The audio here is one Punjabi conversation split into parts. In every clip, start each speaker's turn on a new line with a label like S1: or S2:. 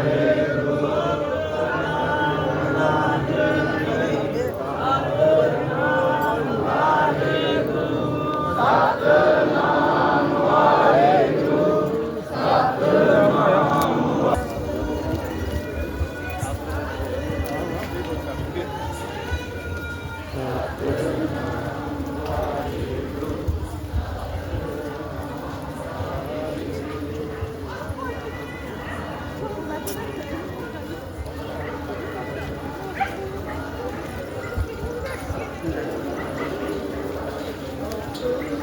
S1: Amen. Thank you.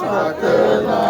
S2: Sakala.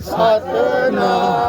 S2: Satnam.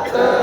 S2: 만큼